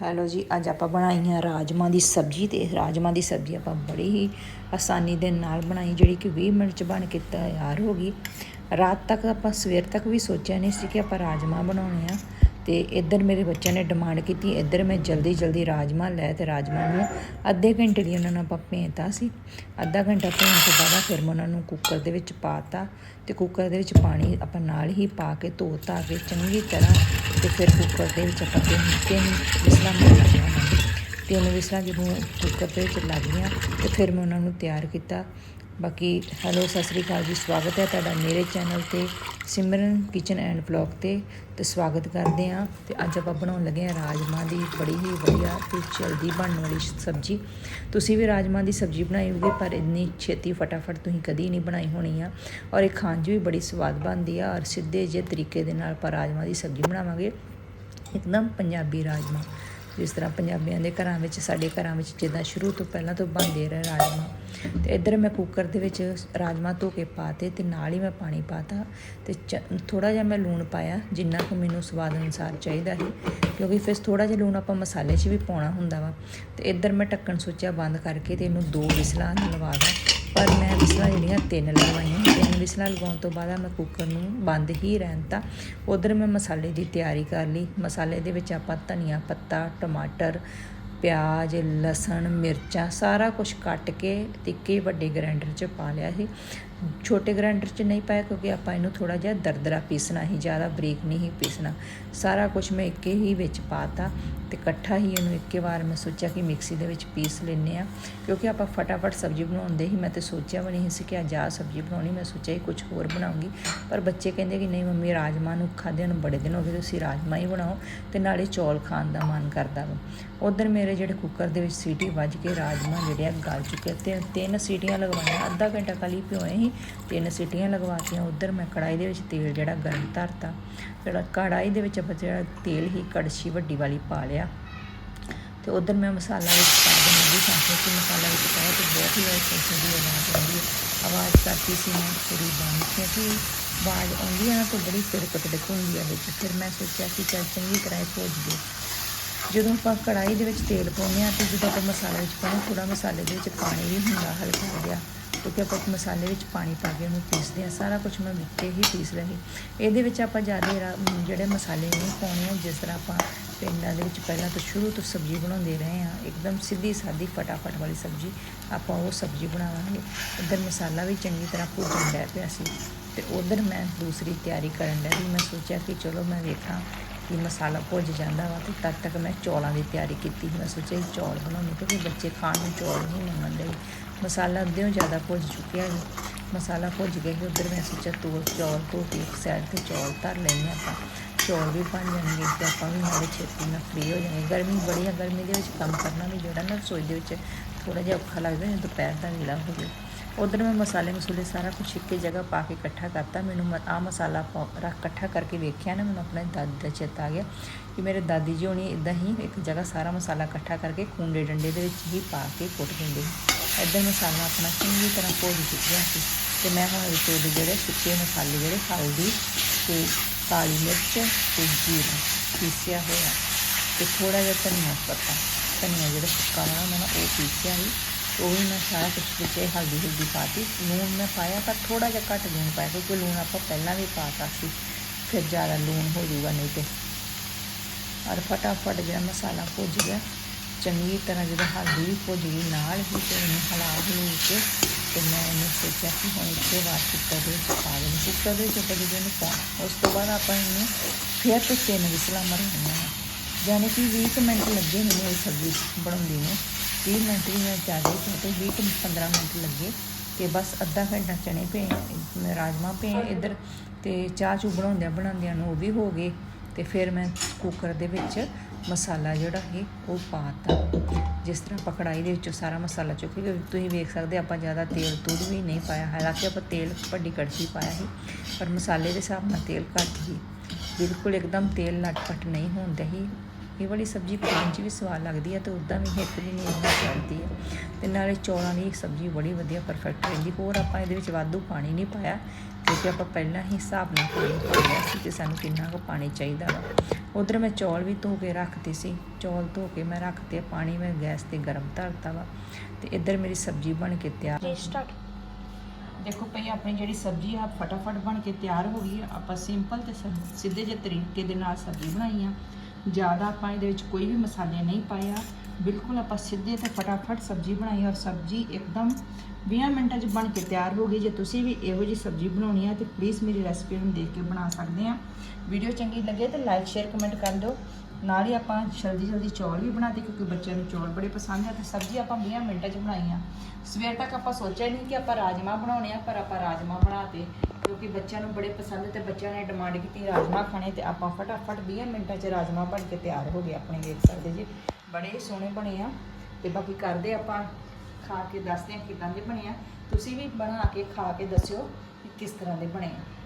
Hello ਜੀ, ਅੱਜ ਆਪਾਂ ਬਣਾਈ ਬਣਾਈਆਂ ਰਾਜਮਾ ਦੀ ਸਬਜ਼ੀ ਤੇ ਰਾਜਮਾ ਦੀ ਸਬਜ਼ੀ ਆਪਾਂ ਬੜੀ ਹੀ ਆਸਾਨੀ ਦੇ ਨਾਲ ਬਣਾਈ, ਜਿਹੜੀ ਕਿ 20 ਮਿੰਟ ਚ ਬਣ ਕੇ ਤਿਆਰ ਹੋ ਗਈ। ਰਾਤ ਤੱਕ ਆਪਾਂ ਸਵੇਰ ਤੱਕ ਵੀ ਸੋਚਿਆ ਨਹੀਂ ਸੀ ਕਿ ਆਪਾਂ ਰਾਜਮਾ ਬਣਾਉਣੇ ਆ। ਤੇ ਇੱਧਰ ਮੇਰੇ ਬੱਚਿਆਂ ਨੇ ਡਿਮਾਂਡ ਕੀਤੀ, ਇੱਧਰ ਮੈਂ ਜਲਦੀ ਜਲਦੀ ਰਾਜਮਾ ਲੈ ਤੇ ਰਾਜਮਾ ਨੂੰ ਅੱਧੇ ਘੰਟੇ ਲਈ ਉਹਨਾਂ ਨੂੰ ਆਪਾਂ ਭੇਂਤਾ ਸੀ। ਅੱਧਾ ਘੰਟਾ ਭੇਣ ਤੋਂ ਬਾਅਦ ਫਿਰ ਮੈਂ ਉਹਨਾਂ ਨੂੰ ਕੁੱਕਰ ਦੇ ਵਿੱਚ ਪਾਤਾ ਤੇ ਕੁੱਕਰ ਦੇ ਵਿੱਚ ਪਾਣੀ ਆਪਾਂ ਨਾਲ ਹੀ ਪਾ ਕੇ ਧੋ ਧਾ ਕੇ ਚੰਗੀ ਤਰ੍ਹਾਂ ਤੇ ਫਿਰ ਕੁੱਕਰ ਦੇ ਵਿੱਚ ਆਪਾਂ ਤਿੰਨ ਵਿਸਲਾਂ ਮਾਰਨੀਆਂ ਉਹਨਾਂ ਤਿੰਨ ਵਿਸਲਾਂ ਜਦੋਂ ਕੁੱਕਰ ਦੇ ਵਿੱਚ ਲੱਗ ਗਈਆਂ ਤੇ ਫਿਰ ਮੈਂ ਉਹਨਾਂ ਨੂੰ ਤਿਆਰ ਕੀਤਾ। ਬਾਕੀ, ਹੈਲੋ, ਸਤਿ ਸ੍ਰੀ ਅਕਾਲ ਜੀ, ਸਵਾਗਤ ਹੈ ਤੁਹਾਡਾ ਮੇਰੇ ਚੈਨਲ ਤੇ, ਸਿਮਰਨ ਕਿਚਨ ਐਂਡ ਵਲੌਗ ਤੇ। ਤੇ ਸਵਾਗਤ ਕਰਦੇ ਹਾਂ। ਤੇ ਅੱਜ ਆਪਾਂ ਬਣਾਉਣ ਲੱਗੇ ਹਾਂ ਰਾਜਮਾ ਦੀ ਬੜੀ ਹੀ ਵਧੀਆ ਤੇ ਜਲਦੀ ਬਣਨ ਵਾਲੀ ਸਬਜ਼ੀ। ਤੁਸੀਂ ਵੀ ਰਾਜਮਾ ਦੀ ਸਬਜ਼ੀ ਬਣਾਈ ਹੋਵੇ ਪਰ ਇੰਨੀ ਛੇਤੀ ਫਟਾਫਟ ਤੁਸੀਂ ਕਦੀ ਨਹੀਂ ਬਣਾਈ ਹੋਣੀ ਆ। ਔਰ ਇਹ ਖਾਣ 'ਚ ਵੀ ਬੜੀ ਸਵਾਦ ਬਣਦੀ ਆ ਔਰ ਸਿੱਧੇ ਜਿਹੇ ਤਰੀਕੇ ਦੇ ਨਾਲ ਆਪਾਂ ਰਾਜਮਾ ਦੀ ਸਬਜ਼ੀ ਬਣਾਵਾਂਗੇ। ਇੱਕਦਮ ਪੰਜਾਬੀ ਰਾਜਮਾ ਜਿਸ ਤਰ੍ਹਾਂ ਪੰਜਾਬੀਆਂ ਦੇ ਘਰਾਂ ਵਿੱਚ, ਸਾਡੇ ਘਰਾਂ ਵਿੱਚ ਜਿੱਦਾਂ ਸ਼ੁਰੂ ਤੋਂ ਪਹਿਲਾਂ ਤੋਂ ਬਣਦੇ ਰਹੇ ਰਾਜਮਾ ਤੇ ਇੱਧਰ ਮੈਂ ਕੁੱਕਰ ਦੇ ਵਿੱਚ ਰਾਜਮਾ ਧੋ ਕੇ ਪਾਤੇ ਤੇ ਨਾਲ ਹੀ ਮੈਂ ਪਾਣੀ ਪਾਤਾ ਤੇ ਥੋੜਾ ਜਿਹਾ ਮੈਂ ਲੂਣ ਪਾਇਆ, ਜਿੰਨਾ ਕੁ ਮੈਨੂੰ ਸਵਾਦ ਅਨੁਸਾਰ ਚਾਹੀਦਾ ਸੀ। ਕਿਉਂਕਿ ਫਿਰ ਥੋੜਾ ਜਿਹਾ ਲੂਣ ਆਪਾਂ ਮਸਾਲੇ 'ਚ ਵੀ ਪਾਉਣਾ ਹੁੰਦਾ ਵਾ। ਤੇ ਇੱਧਰ ਮੈਂ ਢੱਕਣ ਸੋਚਿਆ ਬੰਦ ਕਰਕੇ ਤੇ ਇਹਨੂੰ ਦੋ ਵਿਸਲਾਂ ਲਵਾ ਦਾਂ ਪਰ ਮੈਂ ਵਿਸਲਾਂ ਜਿਹੜੀਆਂ ਤਿੰਨ ਲਗਵਾਈਆਂ ਤਿੰਨ ਵਿਸਲਾਂ ਲਗਾਉਣ ਤੋਂ ਬਾਅਦ ਮੈਂ ਕੁੱਕਰ ਨੂੰ ਬੰਦ ਹੀ ਰਹਿਣ ਤਾ। ਉਧਰ ਮੈਂ ਮਸਾਲੇ ਦੀ ਤਿਆਰੀ ਕਰ ਲਈ। ਮਸਾਲੇ ਦੇ ਵਿੱਚ ਆਪਾਂ ਧਨੀਆ ਪੱਤਾ, ਟਮਾਟਰ, ਪਿਆਜ਼, ਲਸਣ, ਮਿਰਚਾਂ ਸਾਰਾ ਕੁਝ ਕੱਟ ਕੇ ਤਿੱਕੇ ਵੱਡੇ ਗ੍ਰਾਈਂਡਰ 'ਚ ਪਾ ਲਿਆ ਸੀ। ਛੋਟੇ ਗ੍ਰਾਈਂਡਰ 'ਚ ਨਹੀਂ ਪਾਇਆ ਕਿਉਂਕਿ ਆਪਾਂ ਇਹਨੂੰ ਥੋੜਾ ਜਿਹਾ ਦਰਦਰਾ ਪੀਸਣਾ ਹੀ, ਜ਼ਿਆਦਾ ਬਰੀਕ ਨਹੀਂ ਪੀਸਣਾ। ਸਾਰਾ ਕੁਝ ਮੈਂ ਇੱਕੇ ਹੀ ਵਿੱਚ ਪਾਤਾ ਤੇ ਇਕੱਠਾ ਹੀ ਇਹਨੂੰ ਇੱਕੇ ਵਾਰ ਮੈਂ ਸੋਚਿਆ ਕਿ ਮਿਕਸੀ ਦੇ ਵਿੱਚ ਪੀਸ ਲੈਨੇ ਆ ਕਿਉਂਕਿ ਆਪਾਂ ਫਟਾਫਟ ਸਬਜ਼ੀ ਬਣਾਉਂਦੇ ਹੀ, ਮੈਂ ਤੇ ਸੋਚਿਆ ਵੀ ਨਹੀਂ ਸੀ ਕਿ ਅੱਜ ਆ ਸਬਜ਼ੀ ਬਣਾਉਣੀ, ਮੈਂ ਸੋਚਿਆ ਹੀ ਕੁਝ ਹੋਰ ਬਣਾਉਂਗੀ। ਪਰ ਬੱਚੇ ਕਹਿੰਦੇ ਕਿ ਨਹੀਂ ਮੰਮੀ ਰਾਜਮਾ ਨੂੰ ਖਾਦੇ ਨੂੰ ਬੜੇ ਦਿਨ ਹੋ ਗਏ, ਤੁਸੀਂ ਰਾਜਮਾ ਹੀ ਬਣਾਓ ਤੇ ਨਾਲੇ ਚੌਲ ਖਾਣ ਦਾ ਮਨ ਕਰਦਾ ਵਾ। ਉਧਰ ਮੇਰੇ ਜਿਹੜੇ ਕੁੱਕਰ ਦੇ ਵਿੱਚ ਸੀਟੀ ਵੱਜ ਕੇ ਰਾਜਮਾ ਜਿਹੜੇ ਆ ਗਲ ਚੁੱਕੇ ਤੇ ਤਿੰਨ ਸੀਟੀਆਂ ਲਗਵਾਈਆਂ, ਅੱਧਾ ਘੰਟਾ ਕਲੀ ਪਿਓਏ ਹੀ ਤਿੰਨ ਸੀਟੀਆਂ ਲਗਵਾਤੀਆਂ, ਉਧਰ ਮੈਂ ਕੜਾਈ ਦੇ ਵਿੱਚ ਤੇਲ ਜਿਹੜਾ ਗਰਮ ਧਰਤਾ, ਜਿਹੜਾ ਕੜਾਈ ਦੇ ਵਿੱਚ ਆਪਾਂ ਜਿਹੜਾ ਤੇਲ ਹੀ ਕੜਛੀ ਵੱਡੀ ਵਾਲੀ ਪਾ ਲਿਆ। ਤੇ ਉਧਰ ਮੈਂ ਮਸਾਲਾ ਵਿੱਚ ਪਾ ਦਿੰਦੀ ਸੀ ਕਿ ਮਸਾਲਾ ਵਿੱਚ ਪਾਇਆ ਤੇ ਬਹੁਤ ਹੀ ਅੱਛੀ ਦੀ ਆਵਾਜ਼ ਆਉਂਦੀ ਆਵਾਜ਼ ਕਰਤੀ ਸੀ ਮੈਂ ਪੂਰੀ ਬੰਦ ਕਿਉਂਕਿ ਆਵਾਜ਼ ਆਉਂਦੀ ਹੈ ਨਾ ਤਾਂ ਬੜੀ ਸਿਰਕਤ ਦਿਖਾਉਂਦੀ ਹੈ ਵਿੱਚ। ਫਿਰ ਮੈਂ ਸੋਚਿਆ ਕਿ ਚੱਲ ਚੰਗੀ ਤਰ੍ਹਾਂ ਭੁੱਜ ਗਈ ਜਦੋਂ ਆਪਾਂ ਕੜਾਈ ਦੇ ਵਿੱਚ ਤੇਲ ਪਾਉਂਦੇ ਆ ਤੇ ਜਦੋਂ ਆਪਾਂ ਮਸਾਲੇ ਵਿੱਚ ਪਾਉਂਦੇ ਥੋੜਾ ਮਸਾਲੇ ਦੇ ਵਿੱਚ ਪਾਣੀ ਵੀ ਹੁੰਦਾ ਹਲਕਾ ਜਿਹਾ। ਕਿਉਂਕਿ ਆਪਾਂ ਮਸਾਲੇ ਵਿੱਚ ਪਾਣੀ ਪਾ ਕੇ ਉਹਨੂੰ ਪੀਸਦੇ ਆ ਸਾਰਾ ਕੁਝ ਮੈਂ ਵਿੱਚੇ ਹੀ ਪੀਸ ਰਹੀ। ਇਹਦੇ ਵਿੱਚ ਆਪਾਂ ਜ਼ਿਆਦਾ ਜਿਹੜੇ ਮਸਾਲੇ ਨਹੀਂ ਪਾਉਣੇ ਆ ਜਿਸ ਤਰ੍ਹਾਂ ਆਪਾਂ ਪਿੰਡਾਂ ਦੇ ਵਿੱਚ ਪਹਿਲਾਂ ਤੋਂ ਸ਼ੁਰੂ ਤੋਂ ਸਬਜ਼ੀ ਬਣਾਉਂਦੇ ਰਹੇ ਆ ਇੱਕਦਮ ਸਿੱਧੀ ਸਾਦੀ ਫਟਾਫਟ ਵਾਲੀ ਸਬਜ਼ੀ, ਆਪਾਂ ਉਹ ਸਬਜ਼ੀ ਬਣਾਵਾਂਗੇ। ਇੱਧਰ ਮਸਾਲਾ ਵੀ ਚੰਗੀ ਤਰ੍ਹਾਂ ਭੁੱਜਣ ਲੱਗ ਪਿਆ ਸੀ ਤੇ ਉਧਰ ਮੈਂ ਦੂਸਰੀ ਤਿਆਰੀ ਕਰਨ ਲੱਗੀ ਮੈਂ ਸੋਚਿਆ ਕਿ ਚਲੋ ਮੈਂ ਵੇਖਾਂ ਕਿ ਮਸਾਲਾ ਭੁੱਜ ਜਾਂਦਾ ਵਾ ਤੇ ਤਦ ਤੱਕ ਮੈਂ ਚੌਲਾਂ ਦੀ ਤਿਆਰੀ ਕੀਤੀ ਮੈਂ ਸੋਚਿਆ ਚੌਲ ਬਣਾਉਣੇ ਕਿਉਂਕਿ ਬੱਚੇ ਖਾਣ ਨੂੰ ਚੌਲ ਨਹੀਂ ਮੰਗਦੇ ਮਸਾਲਾ ਅੱਧਿਓਂ ਜ਼ਿਆਦਾ ਭੁੱਜ ਚੁੱਕਿਆ ਹੈ ਮਸਾਲਾ ਭੁੱਜ ਗਿਆ ਸੀ, ਉਧਰ ਮੈਂ ਸੋਚਿਆ ਤੂਰ ਚੌਲ ਧੋ ਕੇ ਇੱਕ ਸਾਈਡ ਤੇ ਚੌਲ ਧਰ ਲੈਣੇ ਆਪਾਂ। ਚੌਲ ਵੀ ਬਣ ਜਾਣਗੇ, ਤੇ ਆਪਾਂ ਵੀ ਨਾਲੇ ਛੇਤੀ ਨਾਲ ਫ੍ਰੀ ਹੋ ਜਾਵਾਂਗੇ। ਗਰਮੀ ਬੜੀ ਆ ਗਰਮੀ ਦੇ ਵਿੱਚ ਕੰਮ ਕਰਨਾ ਵੀ ਜਿਹੜਾ ਨਾ ਰਸੋਈ ਦੇ ਵਿੱਚ ਥੋੜਾ ਜਿਹਾ ਔਖਾ ਲੱਗਦਾ, ਜਦੋਂ ਦੁਪਹਿਰ ਦਾ ਵੇਲਾ ਹੋਵੇ ਉਧਰ ਮੈਂ ਮਸਾਲੇ ਮਸੂਲੇ ਸਾਰਾ ਕੁਝ ਇੱਕੇ ਜਗ੍ਹਾ ਪਾ ਕੇ ਇਕੱਠਾ ਕਰਤਾ। ਮੈਨੂੰ ਆ ਮਸਾਲਾ ਰੱਖ ਇਕੱਠਾ ਕਰਕੇ ਵੇਖਿਆ ਨਾ, ਮੈਨੂੰ ਆਪਣੇ ਦਾਦੀ ਦਾ ਚੇਤਾ ਆ ਗਿਆ ਕਿ ਮੇਰੇ ਦਾਦੀ ਜੀ ਹੋਣੀ ਇਦਾਂ ਹੀ ਇੱਕ ਜਗ੍ਹਾ ਸਾਰਾ ਮਸਾਲਾ ਇਕੱਠਾ ਕਰਕੇ ਖੂੰਡੇ ਡੰਡੇ ਦੇ ਵਿੱਚ ਹੀ ਪਾ ਕੇ ਕੁੱਟ ਦਿੰਦੇ ਇਦਾਂ ਮਸਾਲਾ ਆਪਣਾ ਚੰਗੀ ਤਰ੍ਹਾਂ ਭੁੱਜ ਚੁੱਕਿਆ ਸੀ ਤੇ ਮੈਂ ਹੁਣ ਵਿੱਚ ਉਹਦੇ ਜਿਹੜੇ ਸੁੱਕੇ ਮਸਾਲੇ ਜਿਹੜੇ ਹਲਦੀ ਤੇ ਕਾਲੀ ਮਿਰਚ ਤੇ ਜੀਰਾ ਪੀਸਿਆ ਹੋਇਆ ਤੇ ਥੋੜਾ ਜਿਹਾ ਧਨੀਆ ਪੱਤਾ। ਧਨੀਆ ਜਿਹੜਾ ਸੁੱਕਾ ਹੋਣਾ ਮੈਂ ਉਹ ਪੀਸਿਆ ਹੀ ਉਹ ਵੀ ਮੈਂ ਸਾਰਾ ਕੁਝ ਵਿੱਚ ਹਲਦੀ ਹਲਦੀ ਪਾਤੀ। ਲੂਣ ਮੈਂ ਪਾਇਆ ਪਰ ਥੋੜਾ ਜਿਹਾ ਘੱਟ ਲੂਣ ਪਾਇਆ ਕਿਉਂਕਿ ਲੂਣ ਆਪਾਂ ਪਹਿਲਾਂ ਵੀ ਪਾਤਾ ਸੀ। ਫਿਰ ਜ਼ਿਆਦਾ ਲੂਣ ਹੋ ਜਾਊਗਾ ਨਹੀਂ ਤੇ। ਔਰ ਫਟਾਫਟ ਜਿਹੜਾ ਮਸਾਲਾ ਭੁੱਜ ਗਿਆ, ਚੰਗੀ ਤਰ੍ਹਾਂ ਜਦੋਂ ਹਲਦੀ ਵੀ ਭੁੱਜ ਗਈ ਨਾਲ ਹੀ ਤੇ ਇਹਨੂੰ ਹਿਲਾ ਹਲੂ ਕੇ ਤੇ ਮੈਂ ਇਹਨੂੰ ਸੋਚਿਆ ਕਿ ਹੁਣ ਇੱਥੇ ਵਾਰ ਕੁੱਕਰ ਦੇ ਵਿੱਚ ਪਾ ਦੇਣੀ ਕੁੱਕਰ ਦੇ ਵਿੱਚ ਆਪਾਂ ਜਦੋਂ ਇਹਨੂੰ ਪਾਉਣਾ ਉਸ ਤੋਂ ਬਾਅਦ ਆਪਾਂ ਇਹਨੂੰ ਫਿਰ ਤੋਂ ਤਿੰਨ ਵਿਸਲਾਂ ਮਰਵਾਉਣੀਆਂ ਹੈ ਯਾਨੀ ਕਿ 20 ਮਿੰਟ ਲੱਗੇ ਮੈਨੂੰ ਇਹ ਸਬਜ਼ੀ ਬਣਾਉਂਦੀ ਨੂੰ। 20 ਮਿੰਟ ਵੀ ਮੈਂ ਜ਼ਿਆਦਾ ਚਾਹਤੇ 20 ਤੋਂ 15 ਮਿੰਟ ਲੱਗੇ ਤੇ ਬਸ ਅੱਧਾ ਘੰਟਾ ਚਣੇ ਪਏ ਰਾਜਮਾ ਪਏ ਇੱਧਰ ਤੇ ਚਾਹ ਚੂ ਬਣਾਉਂਦਿਆਂ ਬਣਾਉਂਦਿਆਂ ਨੂੰ ਉਹ ਵੀ ਹੋ ਗਏ ਤੇ ਫਿਰ ਮੈਂ ਕੁੱਕਰ ਦੇ ਵਿੱਚ ਮਸਾਲਾ ਜਿਹੜਾ ਹੈ ਉਹ ਪਾਤਾ ਜਿਸ ਤਰ੍ਹਾਂ ਆਪਾਂ ਕੜਾਈ ਦੇ ਵਿੱਚੋਂ ਸਾਰਾ ਮਸਾਲਾ ਚੁੱਕ ਕੇ, ਤੁਸੀਂ ਵੇਖ ਸਕਦੇ ਆਪਾਂ ਜ਼ਿਆਦਾ ਤੇਲ ਤੂੜ ਵੀ ਨਹੀਂ ਪਾਇਆ, ਹਾਲਾਂਕਿ ਆਪਾਂ ਤੇਲ ਵੱਡੀ ਕੜਛੀ ਪਾਇਆ ਸੀ, ਪਰ ਮਸਾਲੇ ਦੇ ਹਿਸਾਬ ਨਾਲ ਤੇਲ ਘੱਟ ਹੀ ਬਿਲਕੁਲ ਇੱਕਦਮ ਤੇਲ ਲਟਪਟ ਨਹੀਂ ਹੁੰਦਾ ਹੀ ਇਹ ਵਾਲੀ ਸਬਜ਼ੀ ਖਾਣ 'ਚ ਵੀ ਸਵਾਦ ਲੱਗਦੀ ਹੈ ਤੇ ਉਦਾਂ ਵੀ ਹਿੱਕ ਵੀ ਨਹੀਂ ਇੰਨੀ ਚੜਦੀ ਹੈ ਤੇ ਨਾਲੇ ਚੌਲਾਂ ਦੀ ਸਬਜ਼ੀ ਬੜੀ ਵਧੀਆ ਪਰਫੈਕਟ ਰਹਿੰਦੀ। ਹੋਰ ਆਪਾਂ ਇਹਦੇ ਵਿੱਚ ਵਾਧੂ ਪਾਣੀ ਨਹੀਂ ਪਾਇਆ, ਕਿਉਂਕਿ ਆਪਾਂ ਪਹਿਲਾਂ ਹੀ ਹਿਸਾਬ ਨਾਲ ਪਾਣੀ ਪਾ ਸੀ ਤੇ ਸਾਨੂੰ ਕਿੰਨਾ ਕੁ ਪਾਣੀ ਚਾਹੀਦਾ ਵਾ। ਉਧਰ ਮੈਂ ਚੌਲ ਵੀ ਧੋ ਕੇ ਰੱਖਤੇ ਸੀ। ਚੌਲ ਧੋ ਕੇ ਮੈਂ ਰੱਖਤੇ ਪਾਣੀ ਮੈਂ ਗੈਸ ਤੇ ਗਰਮ ਧਰਤਾ ਵਾ ਤੇ ਇੱਧਰ ਮੇਰੀ ਸਬਜ਼ੀ ਬਣ ਕੇ ਤਿਆਰ ਸਟਾਰਟ ਦੇਖੋ ਭਈ, ਆਪਣੀ ਜਿਹੜੀ ਸਬਜ਼ੀ ਆ, ਫਟਾਫਟ ਬਣ ਕੇ ਤਿਆਰ ਹੋ ਗਈ ਆ। ਆਪਾਂ ਸਿੰਪਲ ਤੇ ਸਿੱਧੇ ਜਿਹੇ ਤਰੀਕੇ ਦੇ ਨਾਲ ਸਬਜ਼ੀ ਬਣਾਈ ਆ। ਜ਼ਿਆਦਾ ਆਪਾਂ ਇਹਦੇ ਵਿੱਚ ਕੋਈ ਵੀ ਮਸਾਲੇ ਨਹੀਂ ਪਾਇਆ ਬਿਲਕੁਲ ਆਪਾਂ ਸਿੱਧੇ ਤੇ ਫਟਾਫਟ ਸਬਜ਼ੀ ਬਣਾਈ ਔਰ ਸਬਜ਼ੀ ਇੱਕਦਮ 20 ਮਿੰਟਾਂ 'ਚ ਬਣ ਕੇ ਤਿਆਰ ਹੋ ਗਈ। ਜੇ ਤੁਸੀਂ ਵੀ ਇਹੋ ਜਿਹੀ ਸਬਜ਼ੀ ਬਣਾਉਣੀ ਹੈ ਤੇ ਪਲੀਜ਼ ਮੇਰੀ ਰੈਸਪੀ ਨੂੰ ਦੇਖ ਕੇ ਬਣਾ ਸਕਦੇ ਆ। ਵੀਡੀਓ ਚੰਗੀ ਲੱਗੇ ਤਾਂ ਲਾਈਕ ਸ਼ੇਅਰ ਕਮੈਂਟ ਕਰ ਦਿਓ। ਨਾਲ ਹੀ ਆਪਾਂ ਜਲਦੀ ਜਲਦੀ ਚੌਲ ਵੀ ਬਣਾਤੇ ਕਿਉਂਕਿ ਬੱਚਿਆਂ ਨੂੰ ਚੌਲ ਬੜੇ ਪਸੰਦ ਆ ਤੇ ਸਬਜ਼ੀ ਆਪਾਂ 20 ਮਿੰਟਾਂ 'ਚ ਬਣਾਈ ਆ। ਸਵੇਰ ਤੱਕ ਆਪਾਂ ਸੋਚਿਆ ਨਹੀਂ ਕਿ ਆਪਾਂ ਰਾਜਮਾ ਬਣਾਉਣੇ ਆ, ਪਰ ਆਪਾਂ ਰਾਜਮਾ ਬਣਾਤੇ ਕਿਉਂਕਿ ਬੱਚਿਆਂ ਨੂੰ ਬੜੇ ਪਸੰਦ ਤੇ ਬੱਚਿਆਂ ਨੇ ਡਿਮਾਂਡ ਕੀਤੀ ਰਾਜਮਾ ਖਾਣੇ ਤੇ ਆਪਾਂ ਫਟਾਫਟ 20 ਮਿੰਟਾਂ 'ਚ ਰਾਜਮਾ ਬਣ ਕੇ ਤਿਆਰ ਹੋ ਗਏ ਆਪਣੇ ਦੇਖ ਸਕਦੇ ਜੀ। ਬੜੇ ਹੀ ਸੋਹਣੇ ਬਣੇ ਆ ਤੇ ਬਾਕੀ ਕਰਦੇ ਆਪਾਂ ਖਾ ਕੇ ਦੱਸਦੇ ਆ ਕਿਦਾਂ ਦੇ ਬਣੇ ਆ। ਤੁਸੀਂ ਵੀ ਬਣਾ ਕੇ ਖਾ ਕੇ ਦੱਸਿਓ ਕਿ ਕਿਸ ਤਰ੍ਹਾਂ ਦੇ ਬਣੇ ਆ।